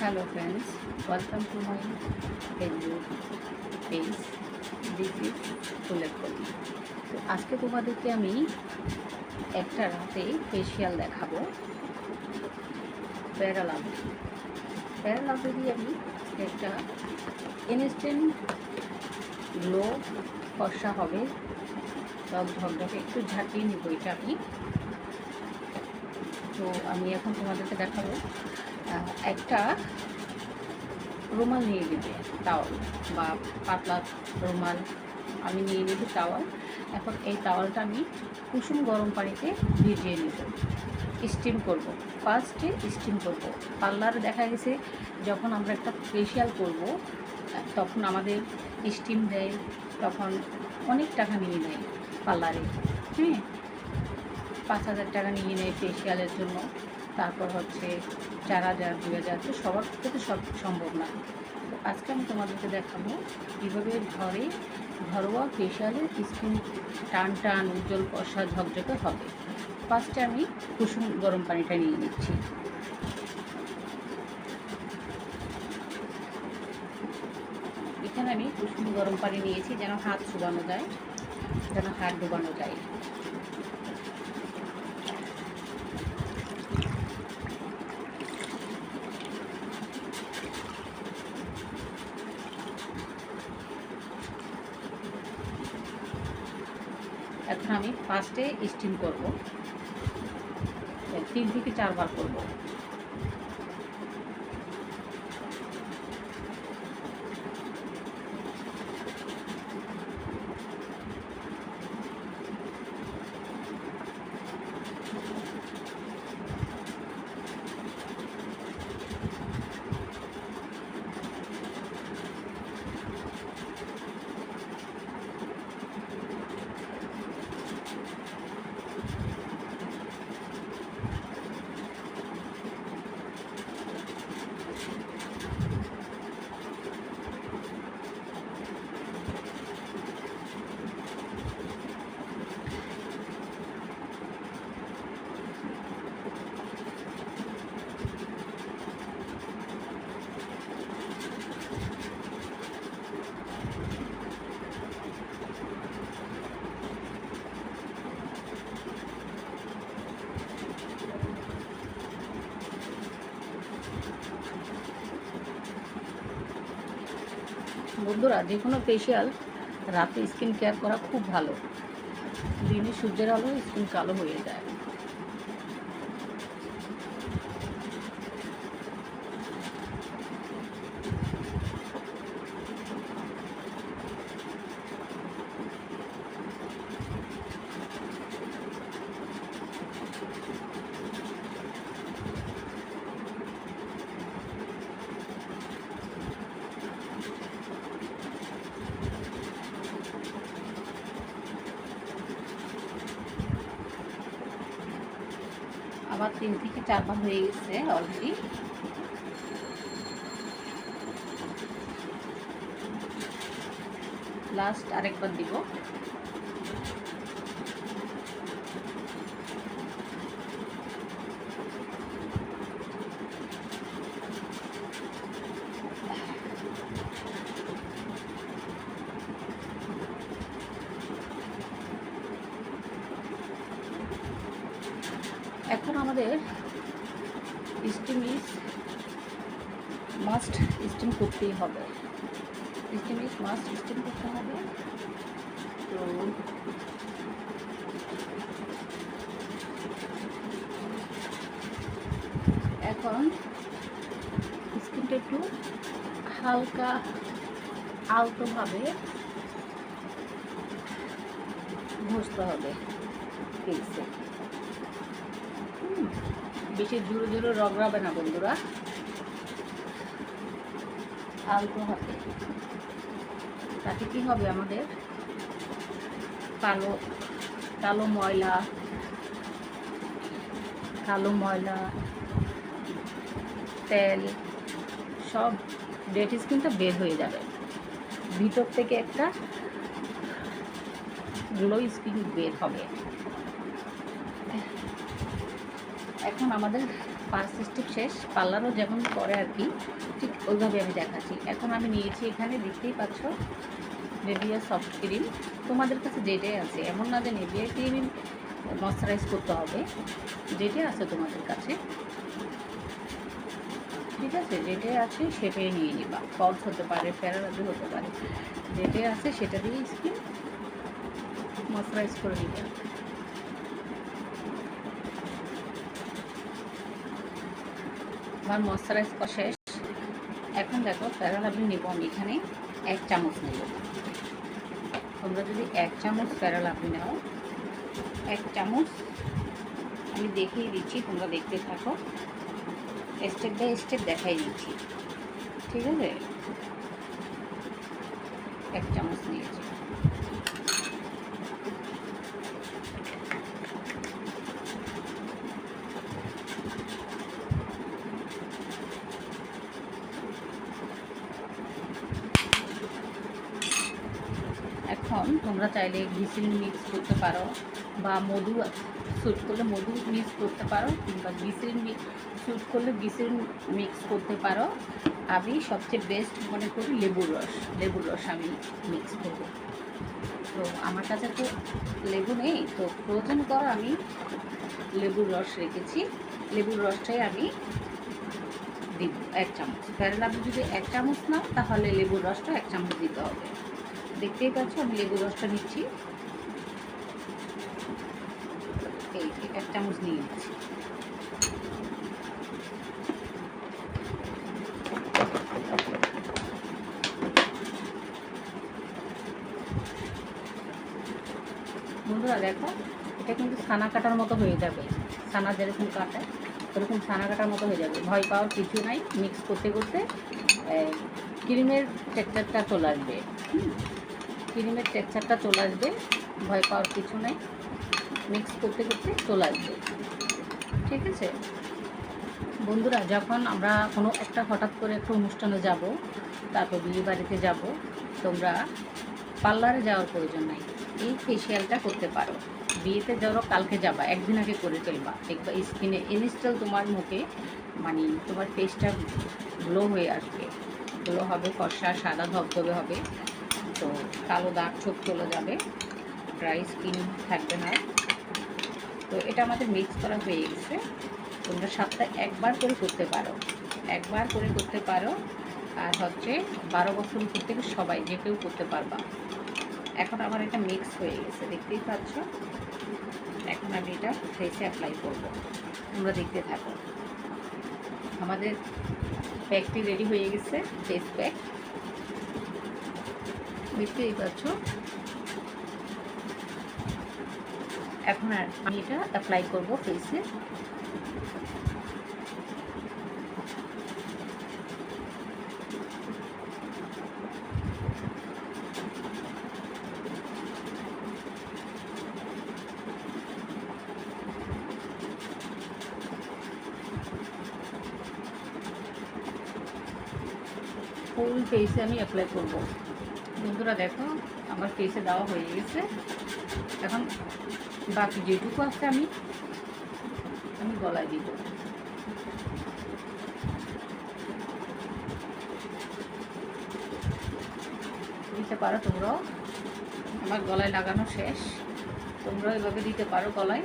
Hello friends welcome to my Facebook page this is ফুলের তো আজকে তোমাদেরকে আমি একটা রাতে ফেসিয়াল দেখাবো। প্যারালাভ প্যারালাভে দিয়ে আমি একটা ইনস্ট্যান্ট গ্লো ফর্সা হবে। সব ঝকঝকে, একটু ঝাঁটিয়ে নিব এটা আমি। তো আমি এখন তোমাদেরকে দেখাবো। একটা রুমাল নিয়ে নেবে, টাওয়াল বা পাতলা রুমাল আমি নিয়ে নেব টাওয়াল। এখন এই টাওয়ালটা আমি কুসুম গরম পানিতে ভিজিয়ে নেব স্টিম করব। ফার্স্টে স্টিম করব। পার্লারে দেখা গেছে যখন আমরা একটা ফেশিয়াল করব, তখন আমাদের স্টিম দেয়, তখন অনেক টাকা নিয়ে নেয় পার্লারে হ্যাঁ? পাঁচ হাজার টাকা নিয়ে নেয় ফেশিয়ালের জন্য। তারপর হচ্ছে চার দুই হাজার, তো সবার পক্ষে সব সম্ভব না। আজকে আমি তোমাদেরকে দেখাবো কীভাবে ঘরে ঘরোয়া ফেশিয়ালের স্কিন টান টান, উজ্জ্বল কষা ঝকঝকে হবে। ফার্স্টে আমি কুসুম গরম পানিটা নিয়ে নিচ্ছি। এখানে আমি কুসুম গরম পানি নিয়েছি, যেন হাত শুকানো যায়, যেন হাত ডুবানো যায় এখন আমি ফার্স্টে স্টিম করব। তিন থেকে চারবার করব। বন্ধুরা যে কোনো ফেশিয়াল রাতে স্কিন কেয়ার করা খুব ভালো। দিনে সূর্যের আলো স্কিন কালো হয়ে যায়। আবার তিন থেকে চারবার হয়ে গেছে অলরেডি লাস্ট আরেকবার দিব। এখন আমাদের স্টিম ইজ মাস্ট স্টিম করতেই হবে। স্টিম মাস্ট স্টিম করতে হবে। তো এখন স্কিনটা একটু হালকা আলতোভাবে ঘষতে হবে। ফেসে বেশি জোরে জোরে রগড়াবে না বন্ধুরা। আলতো হাতে তাতে কি হবে আমাদের? কালো কালো ময়লা কালো ময়লা, তেল, সব ডেট স্কিনটা বের হয়ে যাবে। ভিতর থেকে একটা গ্লো স্কিন বের হবে। এখন আমাদের ফার্স্ট স্টেপ শেষ, পার্লারও যেমন করে আর কি, ঠিক ওইভাবে আমি দেখাচ্ছি। এখন আমি নিয়েছি এখানে, দেখতেই পাচ্ছ নেভিয়া সফট ক্রিম তোমাদের কাছে যেটাই আছে, এমন না যে নেভিয়া ক্রিম ময়শ্চারাইজ করতে হবে, যেটাই আছে তোমাদের কাছে। ঠিক আছে, যেটাই আছে সেটাই নিয়ে নিবা। পলস হতে পারে প্যারালাজি হতে পারে, যেটাই আছে সেটা দিয়ে স্কিন ময়শ্চারাইজ করে নিবে। আমার ময়শ্চারাইজ করা শেষ। এখন দেখো প্যারালাভি নেব, আমি এখানে এক চামচ নেব। তোমরা যদি এক চামচ প্যারালাভি নাও, এক চামচ আমি দেখিয়ে দিচ্ছি, তোমরা দেখতে থাকো। স্টেপ বাই স্টেপ দেখাই দিচ্ছি। ঠিক আছে? এক চামচ নিয়েছি এখন তোমরা চাইলে গ্লিসিরিন মিক্স করতে পারো বা মধু স্যুট করলে মধু মিক্স করতে পারো কিংবা গ্লিসিরিন স্যুট করলে গ্লিসিরিন মিক্স করতে পারো। আমি সবচেয়ে বেস্ট মনে করি লেবুর রস। লেবুর রস আমি মিক্স করব। তো আমার কাছে তো লেবু নেই, তো প্রয়োজন কর আমি লেবুর রস রেখেছি। লেবুর রসটাই আমি দিব, এক চামচ। প্যারালাপি যদি এক চামচ নাও, তাহলে লেবুর রসটা এক চামচ দিতে হবে। দেখতেই পাচ্ছ, আমি লেবু রসটা নিচ্ছি। এই এক চামচ নিয়ে নিচ্ছি। বন্ধুরা, দেখো, এটা কিন্তু সানা কাটার মতো হয়ে যাবে। ছানা যেরকম কাটায় ওরকম ছানা কাটার মতো হয়ে যাবে। ভয় পাওয়ার কিছু নাই মিক্স করতে করতে ক্রিমের টেক্সচারটা চলে আসবে। ক্রিমের টেক্সচারটা চলে আসবে। ভয় পাওয়ার কিছু নেই। মিক্স করতে করতে চলে আসবে। ঠিক আছে? বন্ধুরা, যখন আমরা কোনো একটা হঠাৎ করে একটা অনুষ্ঠানে যাব, তারপর বিয়ে বাড়িতে যাব, তোমরা পার্লারে যাওয়ার প্রয়োজন নাই। এই ফেসিয়ালটা করতে পারো। বিয়েতে ধরো কালকে যাবা, একদিন আগে করে ফেলবা। দেখবা স্কিনে ইনস্টল তোমার মুখে মানে তোমার ফেসটা গ্লো হয়ে আসবে। গ্লো হবে, ফর্সা, সাদা, ধবধবে হবে। তো কালো দাগ ছোপ চলে যাবে। ড্রাই স্কিন থাকবে না। তো এটা আমাদের মিক্স করা হয়ে গেছে। তোমরা সপ্তাহে একবার করে করতে পারো। একবার করে করতে পারো। আর হচ্ছে বারো বছর উপর থেকে সবাই, যে কেউ করতে পারবা। এখন আমার এটা মিক্স হয়ে গেছে। দেখতেই পাচ্ছ? এখন আমি এটা ফেসে অ্যাপ্লাই করব। তোমরা দেখতে থাকো। আমাদের প্যাকটি রেডি হয়ে গেছে ফেস প্যাক দেখতেই পাচ্ছ। এখন আর আমি এটা অ্যাপ্লাই করব ফেসে ফুল ফেসে আমি অ্যাপ্লাই করব। বন্ধুরা দেখো, আমার ফেসে দেওয়া হয়ে গেছে। এখন বাকি যেটুকু আছে আমি আমি গলায় দিব। দিতে পারো তোমরাও। আমার গলায় লাগানো শেষ। তোমরাও এভাবে দিতে পারো গলায়।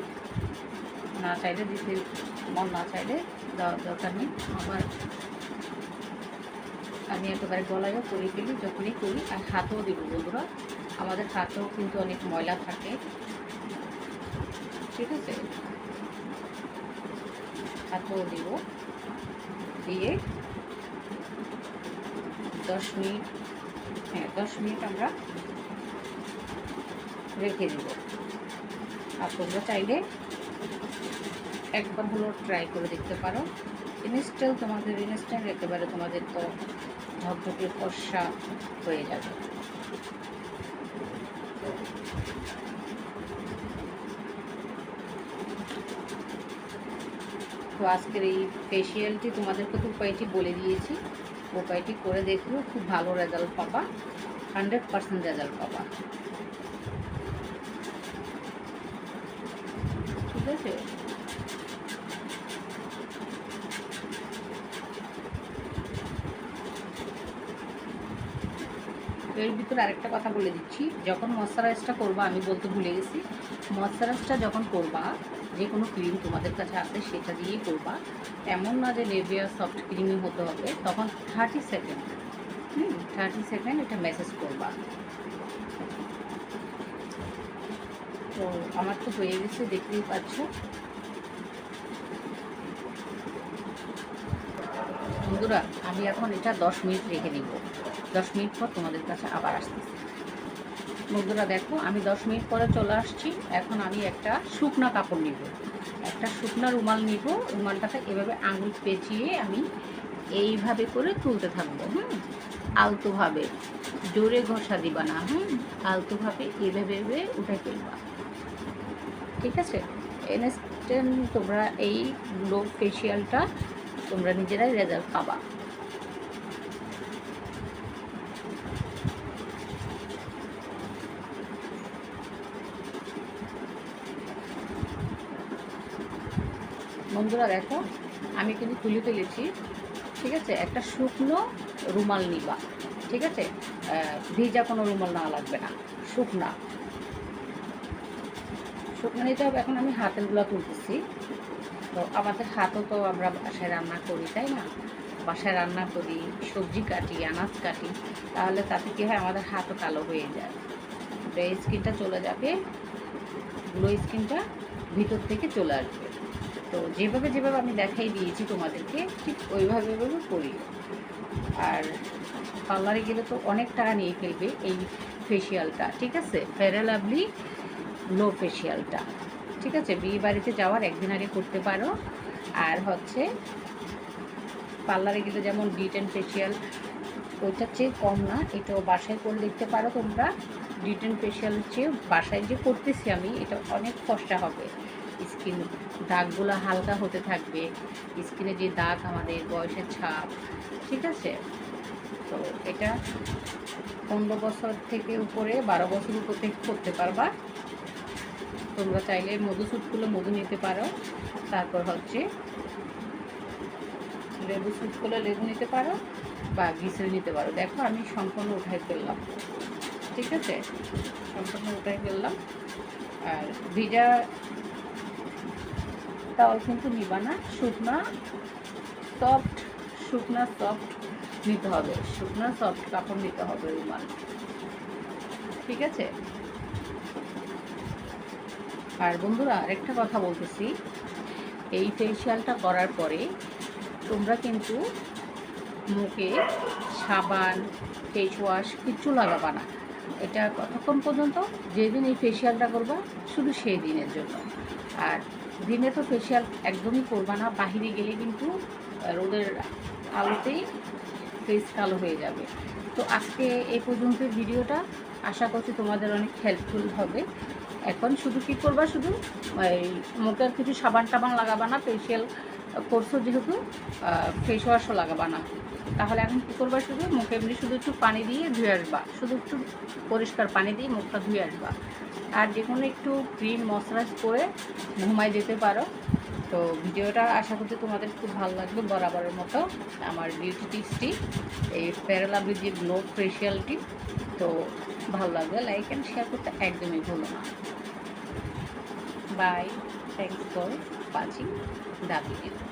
না চাইলে দিতে মন না চাইলে দরকার নেই। আমার আমি একেবারে গলায়ও করে ফেলি, যখনই করি, আর হাতেও দিব বন্ধুরা। আমাদের হাতেও কিন্তু অনেক ময়লা থাকে। ঠিক আছে? হাতেও দিব। দিয়ে দশ মিনিট হ্যাঁ দশ মিনিট আমরা রেখে দিব। আর তোমরা চাইলে একবার হলো ট্রাই করে দেখতে পারো। ইনস্টল তোমাদের ইনস্ট্যান্ট একেবারে তোমাদের তো ধপধপে ফর্সা হয়ে যাবে। তো আজকের এই ফেসিয়ালটি তোমাদেরকে তো উপায়টি বলে দিয়েছি। উপায়টি করে দেখল খুব ভালো রেজাল্ট পাবা। হান্ড্রেড পার্সেন্ট রেজাল্ট পাবা। ঠিক আছে? এর ভিতরে আরেকটা কথা বলে দিচ্ছি। যখন ময়শ্চারাইজটা করবা, আমি বলতে ভুলে গেছি ময়শ্চারাইজটা যখন করবা, যে কোনো ক্রিম তোমাদের কাছে আছে সেটা দিয়েই করবা। এমন না যে নেভিয়া সফট ক্রিমই হতে হবে, তখন thirty second hmm thirty second এটা মেসেজ করবা। তো আমার তো হয়ে গেছে, দেখতেই পাচ্ছ। বন্ধুরা, আমি এখন এটা দশ মিনিট রেখে দিব দশ মিনিট পর তোমাদের কাছে আবার আসতেছি। বন্ধুরা দেখো, আমি দশ মিনিট পরে চলে আসছি। এখন আমি একটা শুকনা কাপড় নিব। একটা শুকনা রুমাল নিব। রুমালটাকে এভাবে আঙুল পেঁচিয়ে আমি এইভাবে করে তুলতে থাকব, হুম? আলতোভাবে। জোরে ঘষা দিবা না, হুম? আলতোভাবে এভাবে এভাবে উঠে ফেলবা। ঠিক আছে? এনএসটেন, তোমরা এই গ্লো ফেসিয়ালটা তোমরা নিজেরাই রেজাল্ট পাবা। বন্ধুরা দেখো, আমি কিন্তু তুলে ফেলেছি, ঠিক আছে? একটা শুকনো রুমাল নিবা, ঠিক আছে? ভিজা কোনো রুমাল না লাগবে না, শুকনা। শুকনো নিতে হবে, এখন আমি হাতেরগুলো তুলতেছি। তো আমাদের হাতও তো আমরা বাসায় রান্না করি, তাই না? বাসায় রান্না করি, সবজি কাটি, আনাজ কাটি, তাহলে তাতে কী হয়? আমাদের হাতও কালো হয়ে যায়। ড্রাই স্কিনটা চলে যাবে, গ্লো স্কিনটা ভিতর থেকে চলে আসবে। তো যেভাবে যেভাবে আমি দেখাই দিয়েছি তোমাদেরকে, ঠিক ওইভাবে ওইভাবে করি। আর পার্লারে গেলে তো অনেক টাকা নিয়ে ফেলবে এই ফেসিয়ালটা ঠিক আছে? ফেয়ার লাভলি গ্লো ফেসিয়ালটা ঠিক আছে? বিয়ে বাড়িতে যাওয়ার একদিন আগে করতে পারো। আর হচ্ছে, পার্লারে গেলে যেমন ডিটেন ফেসিয়াল ওইটার চেয়ে কম না এটাও বাসায় করে দেখতে পারো তোমরা। ডিটেন ফেসিয়ালের চেয়ে বাসায় যে করতেছি আমি, এটা অনেক কষ্ট হবে। স্কিন দাগগুলো হালকা হতে থাকবে, স্কিনে যে দাগ আমাদের, বয়সের ছাপ, ঠিক আছে? তো এটা পনেরো বছর থেকে উপরে, বারো বছর উপর থেকে করতে পারবা। তোমরা চাইলে মধু স্যুটগুলো মধু নিতে পারো। তারপর হচ্ছে লেবু স্যুট করলে লেবু নিতে পারো বা ঘিসড়ে নিতে পারো। দেখো, আমি সম্পূর্ণ উঠাই ফেললাম। ঠিক আছে? সম্পূর্ণ উঠাই ফেললাম। আর ভিজা তাওয়াল কিন্তু নিবা না। শুকনা সফট শুকনা সফট নিতে হবে। শুকনা সফট কাপড় নিতে হবে রুমাল। ঠিক আছে? আর বন্ধুরা, আরেকটা কথা বলতেছি। এই ফেসিয়ালটা করার পরে তোমরা কিন্তু মুখে সাবান ফেস ওয়াশ কিচ্ছু লাগাবা না। এটা কতক্ষণ পর্যন্ত? যেদিন এই ফেসিয়ালটা করবা, শুধু সেই দিনের জন্য। আর দিনে তো ফেসিয়াল একদমই করবা না, বাহিরে গেলে কিন্তু রোদের আলোতেই ফেস কালো হয়ে যাবে। তো আজকে এ পর্যন্ত ভিডিওটা। আশা করছি তোমাদের অনেক হেল্পফুল হবে। এখন শুধু কি করবা শুধু? মুখের কিছু সাবান টাবান লাগাবা না ফেসিয়াল করছ যেহেতু ফেস ওয়াশও লাগাবা না। তাহলে এখন কী করবা শুধু? মুখে এমনি শুধু একটু পানি দিয়ে ধুয়ে আসবা। শুধু একটু পরিষ্কার পানি দিয়ে মুখটা ধুয়ে আসবা। আর যে কোনো একটু ক্রিম মশরাইজ করে ঘুমায় যেতে পারো। তো ভিডিওটা আশা করছি তোমাদের খুব ভালো লাগবে বরাবরের মতো আমার বিউটি টিপসটি এই প্যারালাভি যে গ্লো ফেশিয়ালটি তো ভালো লাগবে লাইক অ্যান্ড শেয়ার করতে একদমই ভুলো না। Bye thanks for watching the video